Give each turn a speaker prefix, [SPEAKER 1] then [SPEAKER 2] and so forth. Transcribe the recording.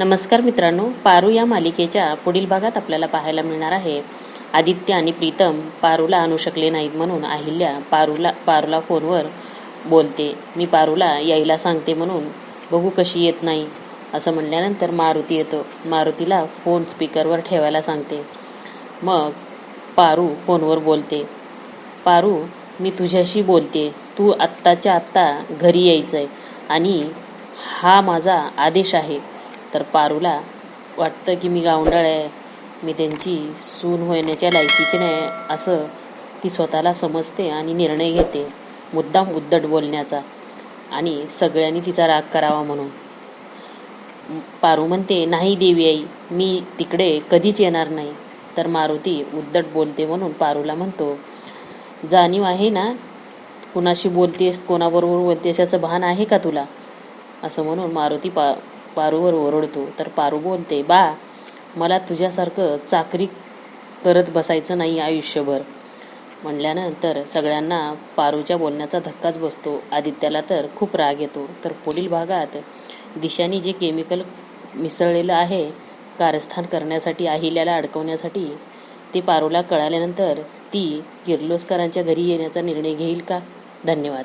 [SPEAKER 1] नमस्कार मित्रांनो पारू या मालिकेच्या पुढील भागात आपल्याला पाहायला मिळणार आहे. आदित्य आणि प्रीतम पारूला आणू शकले नाहीत म्हणून अहिल्या पारूला पारूला फोनवर बोलते मी पारूला यायला सांगते म्हणून. बघू कशी येत नाही. असं म्हणल्यानंतर मारुती येतो. मारुतीला फोन स्पीकरवर ठेवायला सांगते. मग पारू फोनवर बोलते पारू मी तुझ्याशी बोलते. तू आत्ताच्या आत्ता घरी यायचं आहे आणि हा माझा आदेश आहे. तर पारूला वाटतं की मी गावंडाळ आहे. मी त्यांची सून होण्याच्या लायकीची नाही असं ती स्वतःला समजते आणि निर्णय घेते मुद्दाम उद्धट बोलण्याचा आणि सगळ्यांनी तिचा राग करावा म्हणून. पारू म्हणते नाही देवी आई मी तिकडे कधीच येणार नाही. तर मारुती उद्धट बोलते म्हणून पारूला म्हणतो जाणीव आहे ना कुणाशी बोलतेस कोणाबरोबर बोलतेस याचं भान आहे का तुला? असं म्हणून मारुती पा पारूवर ओरडतो. तर पारू बोलते बा मला तुझ्यासारखं चाकरी करत बसायचं नाही आयुष्यभर. म्हणल्यानंतर सगळ्यांना पारूच्या बोलण्याचा धक्काच बसतो. आदित्याला तर खूप राग येतो. तर पुढील भागात दिशानी जे केमिकल मिसळलेलं आहे कारस्थान करण्यासाठी अहिल्याला अडकवण्यासाठी ते पारूला कळाल्यानंतर ती किर्लोस्करांच्या घरी येण्याचा निर्णय घेईल का? धन्यवाद.